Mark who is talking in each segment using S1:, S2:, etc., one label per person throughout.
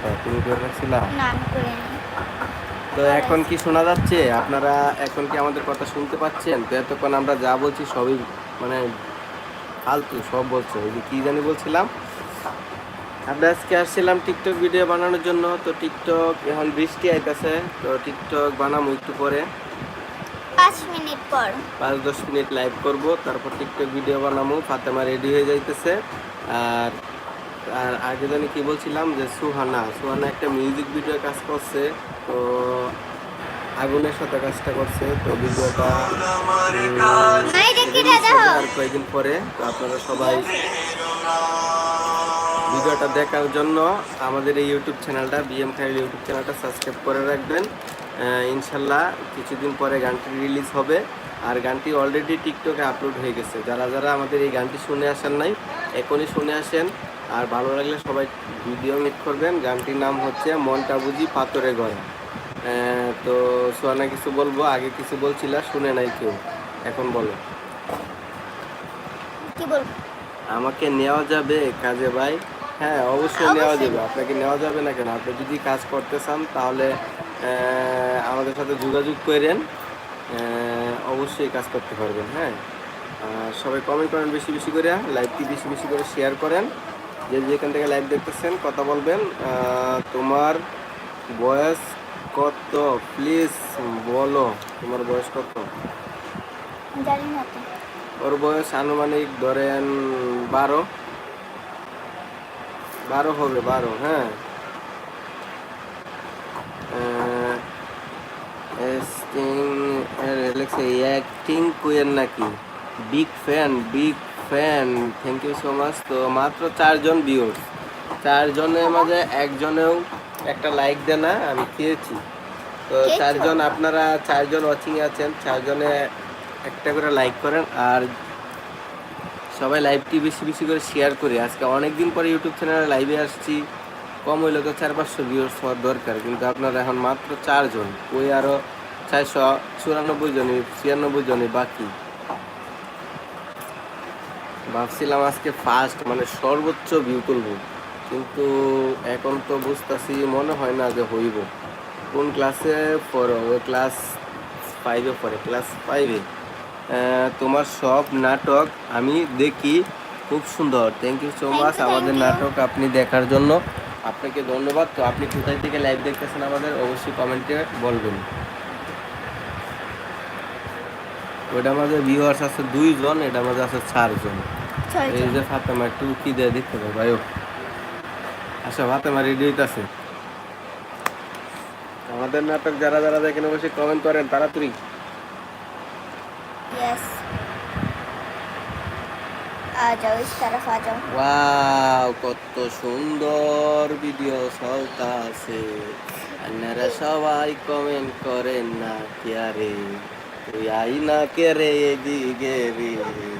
S1: তোমারটা তুমি করে রাখছিলা?
S2: না
S1: তো এখন কি শোনা যাচ্ছে? আপনারা এখন কি আমাদের কথা শুনতে পাচ্ছেন? তো এতক্ষণ আমরা যা বলছি সবই মানে ফালতু সব বলছো। ওই যে কি জানি বলছিলাম? আমরা আজকে আসছিলাম টিকটক ভিডিও বানানোর জন্য। তো টিকটক এখন বৃষ্টি আইতাছে তো টিকটক বানাবো একটু পরে।
S2: পাঁচ মিনিট পর।
S1: পাঁচ দশ মিনিট লাইভ করব তারপর টিকটক ভিডিও বানাবো ফাতেমা রেডি হয়ে যাইতেছে। আর আর আগে জানি কি বলছিলাম যে সুহানা সুহানা একটা মিউজিক ভিডিও কাজ করছে তো আগুনের সাথে কাজটা করছে তো ভিডিওটা আর কয়েকদিন পরে তো আপনারা সবাই ভিডিওটা দেখার জন্য আমাদের এই ইউটিউব চ্যানেলটা বিএম খাইল ইউটিউব চ্যানেলটা সাবস্ক্রাইব করে রাখবেন। ইনশাল্লাহ কিছুদিন পরে গানটি রিলিজ হবে। আর গানটি অলরেডি টিকটকে আপলোড হয়ে গেছে। যারা যারা আমাদের এই গানটি শুনে আসেন নাই এখনই শুনে আসেন। আর ভালো লাগলে সবাই ভিডিও মিট করবেন। গানটির নাম হচ্ছে মনটা বুঝি পাথরে গড়া তো সোয়ানা কিছু বলব? আগে কিছু বলছিল শুনে নাই কেউ। এখন বলো। আমাকে নেওয়া যাবে কাজে ভাই? হ্যাঁ অবশ্যই নেওয়া যাবে। আপনাকে নেওয়া যাবে না কেন? আপনি যদি কাজ করতে চান তাহলে আমাদের সাথে যোগাযোগ করেন। অবশ্যই কাজ করতে পারবেন হ্যাঁ? সবাই কমেন্ট করেন বেশি বেশি করে লাইভটি বেশি বেশি করে শেয়ার করেন। যে যেখান থেকে লাইভ দেখতেছেন কথা বলবেন। তোমার বয়স কত? প্লিজ বলো তোমার বয়স কত?
S2: জানি না তো।
S1: ওর বয়স আনুমানিক ধরেন বারো। বারো হবে বারো হ্যাঁ। অ্যাক্টিং কুয়েন নাকি? Big fan big fan thank you so much তো মাত্র চারজন ভিউর্স চারজনের মাঝে একজনেও একটা লাইক দেয় না আমি খেয়েছি। তো চারজন আপনারা চারজন ওয়াচিং আছেন চারজনে একটা করে লাইক করেন। আর সবাই লাইভটি বেশি বেশি করে শেয়ার করি। আজকে অনেক দিন পরে ইউটিউব চ্যানেলে লাইভে আসছি। কম হইলে তো চার পাঁচশো ভিউর্স হওয়ার দরকার কিন্তু আপনারা এখন মাত্র চারজন। ওই আরও চারশো চুরানব্বই জনই ছিয়ানব্বই জনই বাকি। ভাবছিলাম আজকে ফার্স্ট মানে সর্বোচ্চ ভিউ তুলব। কিন্তু এখন তো বুঝতেছি মনে হয় না যে হইব। কোন ক্লাসে পড়ো? ওই ক্লাস ফাইভে পড়ে। ক্লাস ফাইভে তোমার সব নাটক আমি দেখি। খুব সুন্দর। থ্যাংক ইউ সো মাচ আমাদের নাটক আপনি দেখার জন্য। আপনাকে ধন্যবাদ। তো আপনি কোথায় থেকে লাইভ দেখতেছেন আমাদের অবশ্যই কমেন্টে বলবেন। ওইটা আমাদের ভিউয়ার্স আছে দুইজন এটা আমাদের আছে চারজন। এই যে ফাতেমা একটু কি দেখতে আচ্ছা ফাতেমা রেডি আমাদের নাটক যারা যারা দেখেন অবশ্যই কমেন্ট করেন তাড়াতাড়ি। কত সুন্দর ভিডিও সলতা আছে আপনারা সবাই কমেন্ট করেন না কে আরে? তুই আই না কে রে এদিকে রে?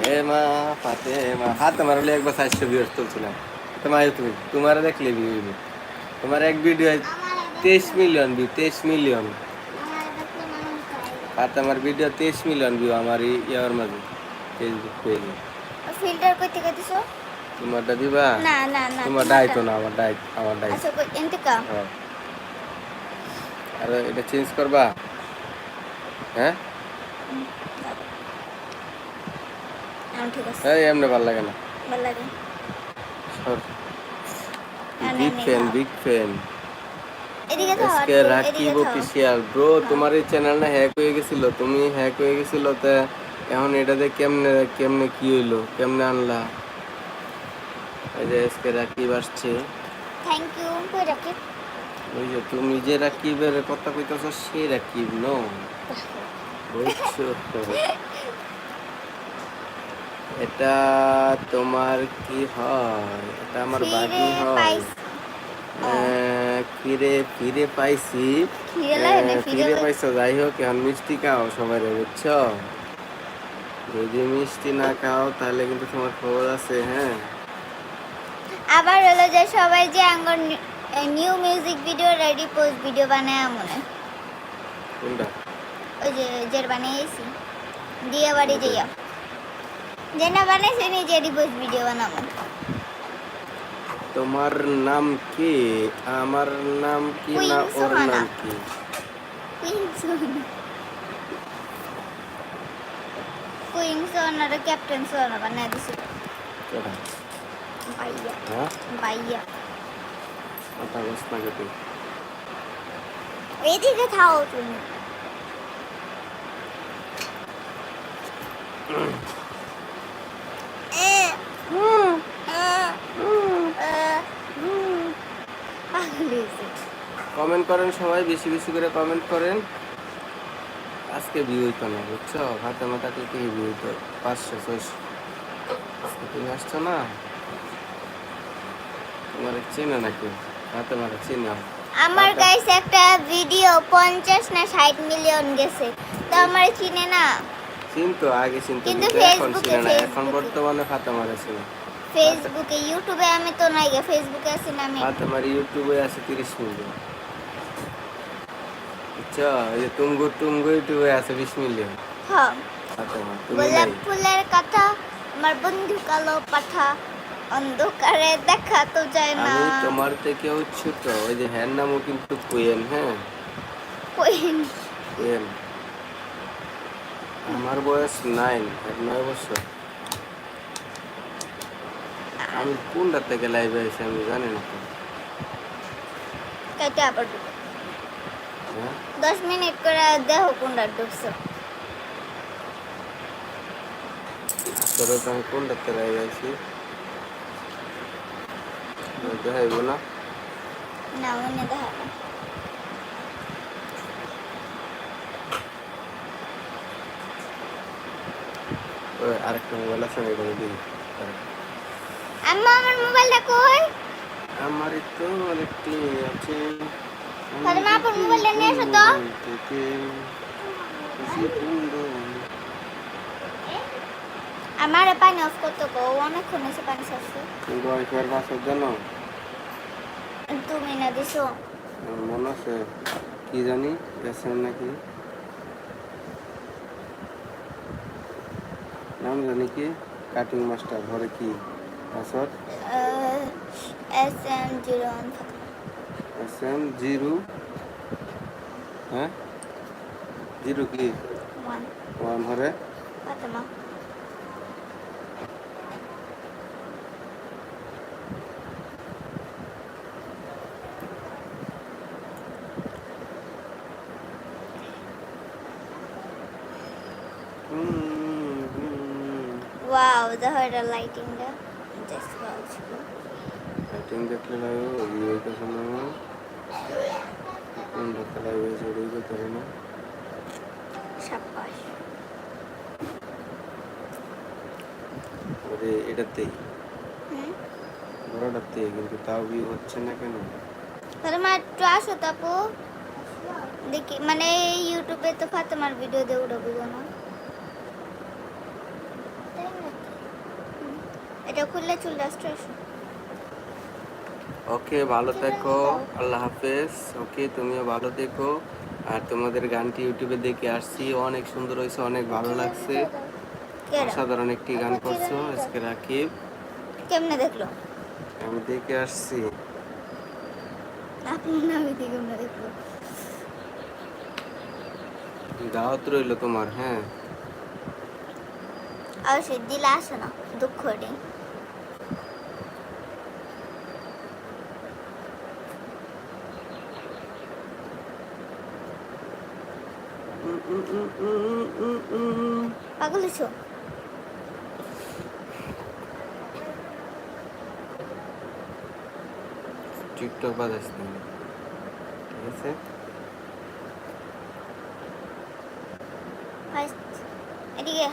S1: হেমা ফাতেমা। হাত আমার বলে একবার চারশো ভিউয়ার্স তুলছিলাম। তোমার তুমি? তোমার দেখলে ভিউ তোমার এক ভিডিও তেইশ মিলিয়ন ভিউ তেইশ মিলিয়ন আর তোমার ভিডিও তেইশ মিলিয়ন ভিউ আমার ইয়ার মাঝে ফেসবুক পেজে
S2: ফিল্টার কই থেকে দিছো
S1: তোমারটা দিবা?
S2: না না না
S1: তোমার ডাইট না আমার ডাইট আমার ডাইট
S2: আচ্ছা কই এনতে কা
S1: হ্যাঁ। আর এটা চেঞ্জ করবা? হ্যাঁ? হ্যাঁ, এমনি ভালো লাগে না। বিগ ব্রো তোমার এই চ্যানেল না হ্যাক হয়ে গেছিল। তুমি হ্যাক হয়ে গেছিল তা এখন এটাতে কেমনে কেমনে কি হইল? কেমনে আনলা? যে রাকিব আসছে। তুমি যে রাকিবের কথা কইতাছ সে রাকিব ন বুঝছ এটা তোমার কি হয়? এটা আমার বাগি হয়। ফিরে ফিরে পাইছি।
S2: ফিরে
S1: পাইছো? যাই হোক এখন মিষ্টি খাও সবাই বুঝছ? যদি মিষ্টি না খাও তাহলে কিন্তু তোমার খবর আছে হ্যাঁ?
S2: আবার হলো যে সবাই যে আঙ্গর new music video ready post video বানায় মনে
S1: কোনটা?
S2: ওই যে জের বানিয়েছি দিয়ে বাড়ি যাইয়া যে না বানাইছে নি যে রিপোস্ট ভিডিও বানাবো
S1: তোমার নাম কি আমার নাম কি না
S2: কুইন
S1: ওর
S2: সোহানা।
S1: নাম কি
S2: কুইন কুইন সোনার ক্যাপ্টেন সোনা বানায় দিছিল
S1: কেডা?
S2: ভাইয়া
S1: হ্যাঁ
S2: ভাইয়া
S1: কথা বস না কেটে
S2: এদিকে থাও তুমি এ, হুম, এ, হুম, এ, হুম। পাগল হয়েছে।
S1: কমেন্ট করেন সবাই বেশি বেশি করে কমেন্ট করেন। আজকে ভিউ হইতো না বুঝছ? হাতে মাথা থেকে ভিউ হইতো পাঁচশো ছয়শো। আজকে তুমি আসছো না? তোমার চেনে নাকি? হাতে মাথা চিনো?
S2: আমার। গাইস একটা ভিডিও পঞ্চাশ না ষাট মিলিয়ন গেছে। তো আমার চিনে না।
S1: চিনতো আগে চিনতো
S2: কিন্তু ফেসবুকে-
S1: এখন বর্তমানে ফাতে মারা ছিল
S2: ফেসবুকে ইউটিউবে আমি তো নাই গে ফেসবুকে আছি না আমি।
S1: ফাতে মারি ইউটিউবে আছে তিরিশ মিলিয়ন বুঝছ এই তুমগো তুমগো আছে বিশ মিলিয়ন।
S2: হ্যাঁ গোলাপ ফুলের কথা আমার বন্ধু কালো পাঠা অন্ধকারে দেখা তো যায় না।
S1: আমি তোমার থেকেও ছোট ওই যে হ্যার নামও কিন্তু কোয়েন হ্যাঁ?
S2: কোয়েন
S1: কোয়েন আমার বয়স নাইন এক নয় বছর। আমি কোনটা থেকে লাইভে আছি আমি জানি না
S2: কেটে আবার দশ মিনিট করে দেহ কোনটা ঢুকছো।
S1: আসলে তো আমি কোনটা লাইভে আছি দেখাইব না?
S2: না মনে দেখা
S1: আরেকটা মোবাইল আছে আমি করে দিই।
S2: আম্মা আমার মোবাইলটা কই?
S1: আমার তো আরেকটি আছে।
S2: তাহলে মা আপনার মোবাইলটা নিয়ে এসো তো। আমার পানি অফ করতে গো অনেকক্ষণ এসে পানি ছাড়ছে।
S1: কিন্তু ওয়াইফাইয়ের পাসওয়ার্ড জানো
S2: তুমি না দিছো।
S1: মনে আছে কি জানি গেছেন নাকি? নাম জানি কি? কাটিং মাস্টার ঘরে কি? Password
S2: S M zero one
S1: S M zero হ্যাঁ জিরো কি
S2: ওয়ান
S1: ওয়ান ঘরে
S2: ফাতেমা
S1: হুম, হুম।
S2: ওয়াও দেখো এটা লাইটিংটা জাস্ট ওয়াও ছিল
S1: লাইটিং দেখলে দেখতে লাগবে সেটাই করতে পারে না ওরে এটাতেই
S2: হুম
S1: কিন্তু তাও বিয়ে হচ্ছে না কেন?
S2: তাহলে মা একটু আসো তাপু দেখি মানে ইউটিউবে তো ফাতেমার ভিডিও দিয়ে উঠে বুঝো না। এটা খুললে চলে আসতে আসো।
S1: ওকে ভালো থেকো। আল্লাহ হাফেজ। ওকে তুমিও ভালো থেকো। আর তোমাদের গানটি ইউটিউবে দেখে আসছি। অনেক সুন্দর হয়েছে অনেক ভালো লাগছে? অসাধারণ একটি গান করছ আজকে রাকিব।
S2: কেমনে দেখল?
S1: আমি দেখে আসছি। দাওয়াত রইল তোমার হ্যাঁ।
S2: অবশ্যই দিলে আসো না দুঃখ নেই পাগল হইছো
S1: টিকটক বাজাস না ঠিক আছে?
S2: এদিকে।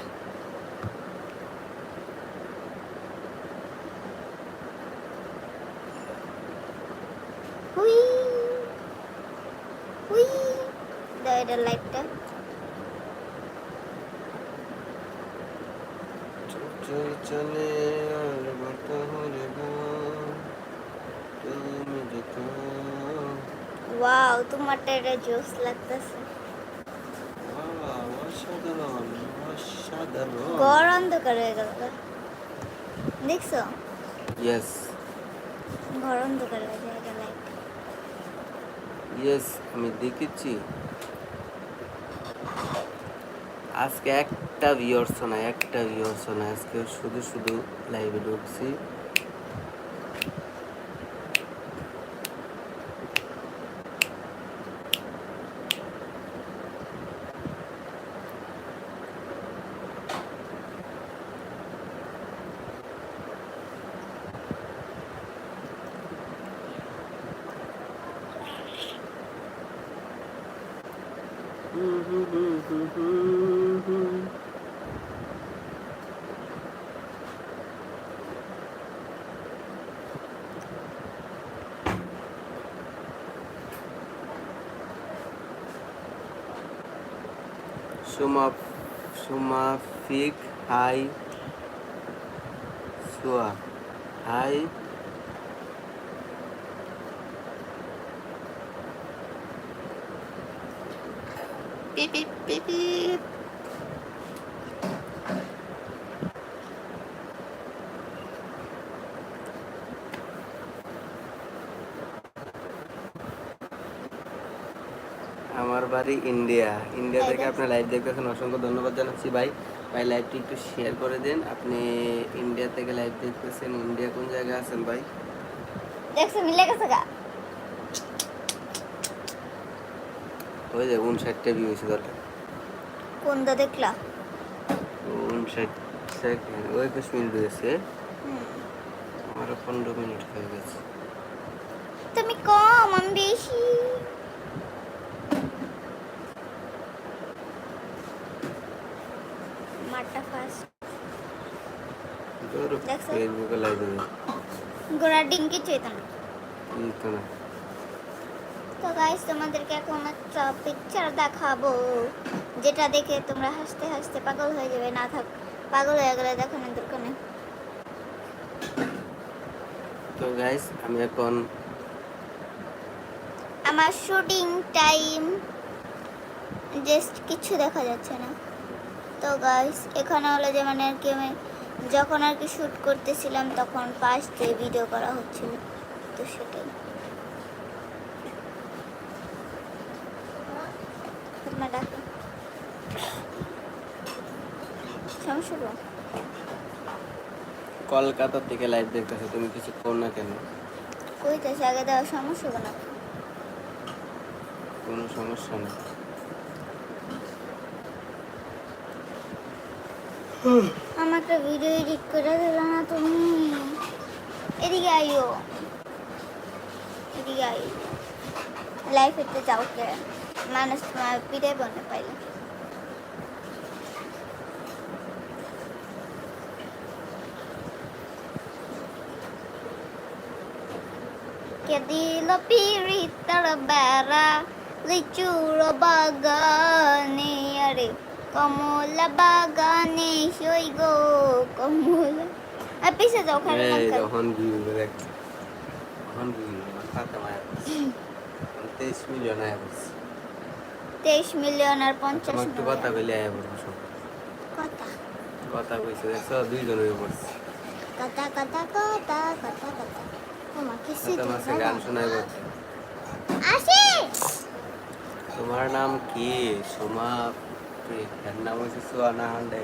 S2: হুই হুই দাও এটা লাইটটা
S1: চল আর বাতা হলে তুমি যেতো
S2: ওয়াও তোমারটা এটা জোস লাগতেছে।
S1: Wow, অসাধারণ অসাধারণ।
S2: ঘর অন্ধকার হয়ে গেল দেখছ?
S1: ইয়েস
S2: ঘর অন্ধকার হয়ে যায়
S1: ইয়েস আমি দেখেছি। আজকে একটা ভিউয়ার্স না একটা ভিউয়ার্স না। আজকে শুধু শুধু লাইভে ঢুকছি সুমা সুমাফিক হাই সুয়া হাই আমার বাড়ি ইন্ডিয়া ইন্ডিয়া থেকে আপনি লাইভ দেখতেছেন অসংখ্য ধন্যবাদ জানাচ্ছি ভাই। ভাই লাইভটি একটু শেয়ার করে দিন। আপনি ইন্ডিয়া থেকে লাইভ দেখতেছেন। ইন্ডিয়া কোন জায়গায় আছেন ভাই?
S2: দেখছ মিলে গেছে গা।
S1: ওই যে উনষাটটা ভিউ হয়েছে দরকার
S2: কোনটা দেখলা
S1: উনষাট সেকেন্ড ওই একুশ মিনিট হয়েছে।
S2: হুম।
S1: আমারও পনেরো মিনিট হয়ে গেছে।
S2: তুমি কম আমি বেশি মারটা ফার্স্ট
S1: লাইভ দেবে
S2: গোড়া ডিঙ্কি
S1: তো না
S2: তো গাইস তোমাদেরকে এখন একটা পিকচার দেখাবো যেটা দেখে তোমরা হাসতে হাসতে পাগল হয়ে যাবে না থাক পাগল হয়ে গেলে দেখানোর দরকার নেই
S1: তো গাইস আমি এখন
S2: আমার শুটিং টাইম জাস্ট কিছু দেখা যাচ্ছে না তো গাইস এখানে হলো যে মানে আর কি আমি যখন আর কি শ্যুট করতেছিলাম তখন পাশ দিয়ে ভিডিও করা হচ্ছিল তো সেটাই। তোমার সমস্যা।
S1: কলকাতা থেকে লাইভ দেখতেছো তুমি কিছু কর না কেন?
S2: কইতেছে আগে দেওয়া সমস্যা না
S1: কোনো সমস্যা নেই।
S2: আমার একটা ভিডিও এডিট করে দিল না তুমি? এদিকে আইও। এদিকে আইও। লাইফেতে যাও কে? মানুষ তোমার পিঠে বনে পাইলে। কে দিল পিরিতর বেড়া? লিচুর বাগানে, আরে। কমলা বাগানে সই গো কমলা। আর পিছে যাও খালি
S1: এই। যখন ভিউ দেখ। তখন ভিউ খাতা মায়া তেইশ মিলিয়ন আয়া বলছি
S2: তেইশ মিলিয়ন আর পঞ্চাশ
S1: তোমার একটু কথা
S2: মিলিয়ন
S1: বলে আয়া বলব সব।
S2: কথা?
S1: কথা কইছে দেখছ? দুইজন হয়ে পড়ছে।
S2: কথা কথা কথা কথা কথা।
S1: গান শোনাই বলছে
S2: আসি!
S1: তোমার নাম কি? সোমা এর নাম হচ্ছে সোয়ানা হান্ডে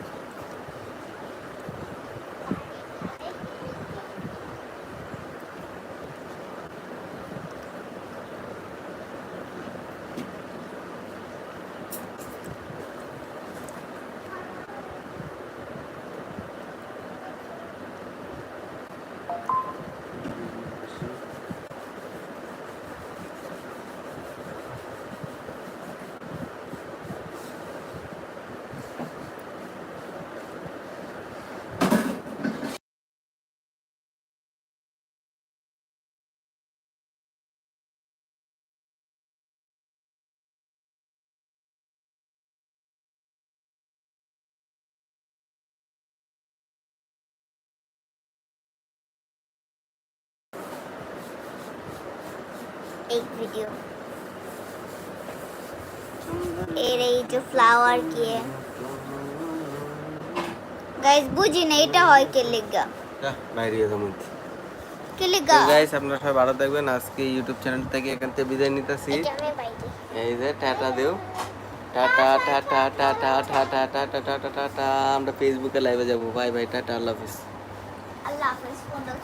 S2: এই ভিডিयो এ এই যে ফ্লাওয়ার কি। গাইস বুঝি না এটা হয় কে লিগা
S1: বাইরে যাব
S2: কে লিগা
S1: গাইস আপনারা সবাই ভালো থাকবেন। আজকে ইউটিউব চ্যানেল থেকে এখান থেকে বিদায় নিতেছি। এই যে টাটা দেও। Tata tata tata tata tata tata tata আমরা ফেসবুকে লাইভে যাব। বাই বাই টাটা আল্লাহ হাফিজ।
S2: আল্লাহ হাফিজ ফোন দাও